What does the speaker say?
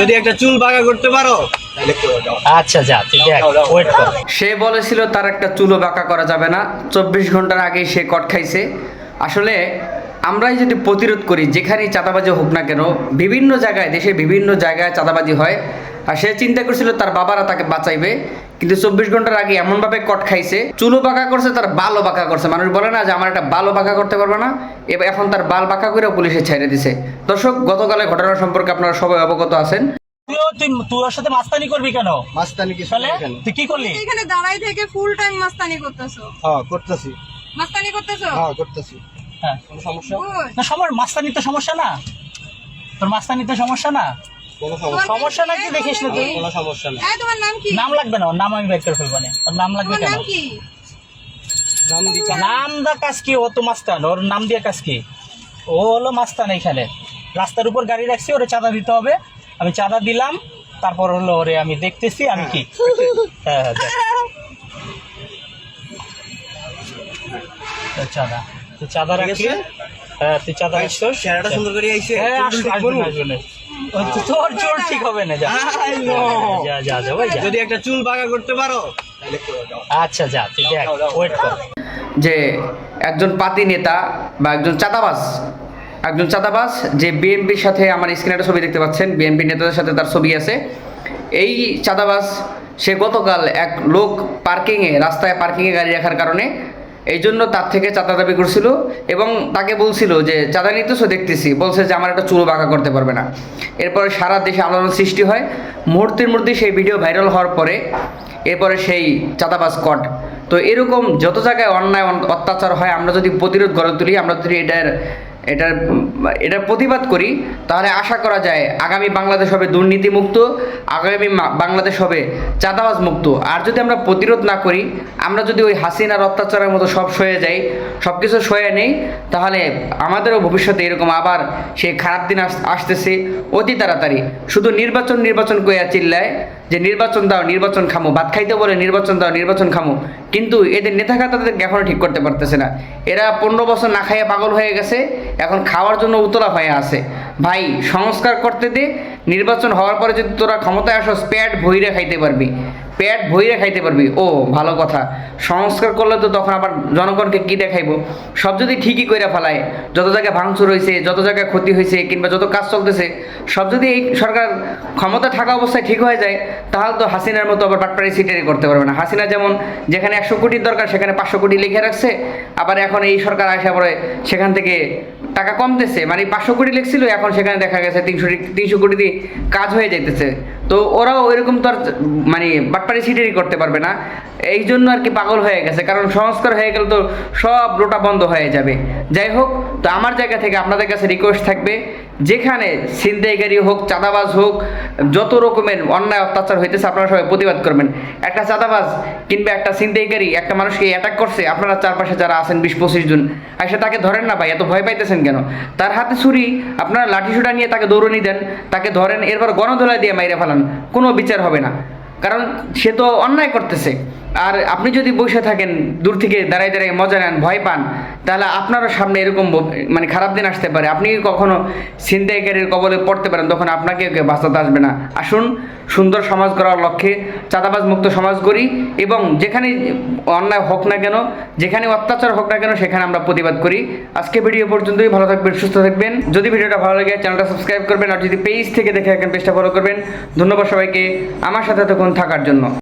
যদি একটা চুল বাঁকা করতে পারো তাহলে করে দাও আচ্ছা যা তুই দেখ ওয়েট কর। সে বলেছিল তার একটা চুলও বাঁকা করা যাবে না। চব্বিশ ঘণ্টার আগেই সে কট খাইছে। আসলে আমরাই যদি প্রতিরোধ করি যেখানেই চাঁদাবাজি হোক না কেন বিভিন্ন জায়গায় দেশে বিভিন্ন জায়গায় চাঁদাবাজি হয়। আর সে চিন্তা করছিল তার বাবারা তাকে বাঁচাইবে। কিন্তু চব্বিশ ঘণ্টার আগে এমনভাবে কট খাইছে চুলো বাঁকা করছে তার বালও বাঁকা করছে। মানুষ বলে না যে আমার একটা বালও বাঁকা করতে পারবে না। এবার এখন তার বাল বাঁকা করে পুলিশে ছেড়ে দিছে। দর্শক গতকালের ঘটনা সম্পর্কে আপনারা সবাই অবগত আছেন। তুই সাথে মাস্তানি করবি কেন? মাস্তানি কি তুই কি করলি? এখানে দাঁড়াই থেকে ফুল টাইম মাস্তানি করতেছো। হ্যাঁ করতেছি। মাস্তানি করতেছো? হ্যাঁ করতেছি। হ্যাঁ। কোনো সমস্যা. না সবার মাস্তানি তো সমস্যা না। তোর মাস্তানি তো সমস্যা না? কোনো সমস্যা সমস্যা নাকি দেখিস না তুই কোনো সমস্যা নেই। তোমার নাম কি? নাম লাগবে না ওর নাম আমি বের করে ফেলব না। ওর নাম লাগবে কেন? নাম কি? নাম দিকা নাম দা কাজ কি? ও তো মাস্তান ওর নাম দিয়ে কাজ কি? ও হলো মাস্তান এখানে রাস্তার উপর গাড়ি রাখছি ওরে চাঁদা দিতে হবে। আমি চাঁদা দিলাম তারপর হলো ওরে আমি দেখতেছি আমি কি? হ্যাঁ হ্যাঁ চাঁদা। তুই চাঁদা ঠিক হ্যাঁ তুই চাঁদা রাখছিস চেহারাটা সুন্দর করে আইছে। হ্যাঁ আসবে তোর চোর ঠিক হবে না যা। যা যা যা ভাই যদি একটা চুল বাঁকা করতে পারো আচ্ছা যা তুই দেখ ওয়েট কর। যে একজন পাতি নেতা বা একজন চাঁদাবাজ একজন চাঁদাবাজ যে বিএনপির সাথে আমার স্ক্রিনে একটা ছবি দেখতে পাচ্ছেন বিএনপি নেতাদের সাথে তার ছবি আছে। এই চাঁদাবাজ সে গতকাল এক লোক পার্কিংয়ে রাস্তায় পার্কিংয়ে গাড়ি রাখার কারণে এই জন্য তার থেকে চাঁদা দাবি করছিল এবং তাকে বলছিল যে চাঁদা নিতেছো দেখতেছি। বলছে যে, আমার একটা চুল বাঁকা করতে পারবে না। এরপরে সারা দেশে আন্দোলন সৃষ্টি হয়। মুহূর্তের মধ্যে সেই ভিডিও ভাইরাল হওয়ার পরে এরপরে সেই চাঁদাবাজ কট তো এরকম যত জায়গায় অন্যায় অত্যাচার হয়, আমরা যদি প্রতিরোধ গড়ে তুলি, আমরা যদি এটার এটার এটার প্রতিবাদ করি, তাহলে আশা করা যায় আগামী বাংলাদেশ হবে দুর্নীতিমুক্ত, আগামী বাংলাদেশ হবে চাঁদাবাজ মুক্ত আর যদি আমরা প্রতিরোধ না করি, আমরা যদি ওই হাসিনার অত্যাচারের মতো সব সয়ে যাই সব কিছু সয়ে নেই, তাহলে আমাদেরও ভবিষ্যতে এরকম আবার সেই খারাপ দিন আস- আসতেছে অতি তাড়াতাড়ি। শুধু নির্বাচন নির্বাচন কইয়া চিল্লায় যে নির্বাচন দাও, নির্বাচন খামো। ভাত খাইতে বলে নির্বাচন দাও, নির্বাচন খামো। কিন্তু এদের নেতা তাদেরকে এখনও ঠিক করতে পারতেছে না। এরা পনেরো বছর না খাইয়ে পাগল হয়ে গেছে, এখন খাওয়ার জন্য উতলা হয়ে আছে। ভাই, সংস্কার করতে দে, নির্বাচন হওয়ার পরে যদি তোরা ক্ষমতায় আসো পেট ভইরে খাইতে পারবি। পেট ভইরে খাইতে পারবি। ও, ভালো কথা। সংস্কার করলে তো তখন আবার জনগণকে কি দেখাইবো? সব যদি ঠিকই কইরা ফেলায়, যত জায়গায় ভাঙচুর হয়েছে যত জায়গায় ক্ষতি হয়েছে কিংবা যত কাজ চলতেছে, সব যদি এই সরকার ক্ষমতা থাকা অবস্থায় ঠিক হয়ে যায়, তাহলে তো হাসিনার মতো আবার বাটপাড়ি সিটারি করতে পারবে না। হাসিনা যেমন যেখানে একশো কোটির দরকার, সেখানে পাঁচশো কোটি লিখে রাখছে, আবার এখন এই সরকার আসা পরে সেখান থেকে টাকা কমতেছে। মানে পাঁচশো কোটি লিখছিল, এখন সেখানে দেখা গেছে তিনশো তিনশো কোটি দিয়ে কাজ হয়ে যাইতেছে। তো ওরাও ওইরকম তো আর মানে বাটপাড়ি সিটারি করতে পারবে না। এই জন্য আর কি পাগল হয়ে গেছে। কারণ সংস্কার হয়ে গেলে তো সব লোটা বন্ধ হয়ে যাবে। যাই হোক, তো আমার জায়গা থেকে আপনাদের কাছে রিকোয়েস্ট থাকবে, যেখানে ছিনতাইকারী হোক, চাঁদাবাজ হোক, যত রকমের অন্যায়, অত্যাচার হইতেছে, আপনারা সবাই প্রতিবাদ করবেন। একটা চাঁদাবাজ কিংবা একটা ছিনতাইকারী একটা মানুষকে অ্যাটাক করছে, আপনারা চারপাশে যারা আছেন বিশ পঁচিশ জন এসে তাকে ধরেন না ভাই, এত ভয় পাইতেছেন কেন? তার হাতে ছুরি, আপনারা লাঠি সুটা নিয়ে তাকে দৌড়নি দেন, তাকে ধরেন, এরপর গণধোলাই দিয়ে মাইরে ফেলান, কোনো বিচার হবে না। কারণ সে তো অন্যায় করতেছে। আর আপনি যদি বসে থাকেন, দূর থেকে দাঁড়ায় দাঁড়ায় মজা নেন, ভয় পান, তাহলে আপনারও সামনে এরকম মানে খারাপ দিন আসতে পারে। আপনি কখনো ছিনতাইকারীর কবলে পড়তে পারেন, তখন আপনাকে কেউ বাঁচাতে আসবে না। আসুন, সুন্দর সমাজ গড়ার লক্ষ্যে চাঁদাবাজ মুক্ত সমাজ গড়ি এবং যেখানে অন্যায় হোক না কেন, যেখানে অত্যাচার হোক না কেন, সেখানে আমরা প্রতিবাদ করি। আজকে ভিডিও পর্যন্তই, ভালো থাকবেন, সুস্থ থাকবেন। যদি ভিডিওটা ভালো লাগে, চ্যানেলটা সাবস্ক্রাইব করবেন, আর যদি পেজ থেকে দেখে থাকেন, পেজটা ফলো করবেন। ধন্যবাদ সবাইকে। আমার সাথে তখন থাকার জন্য।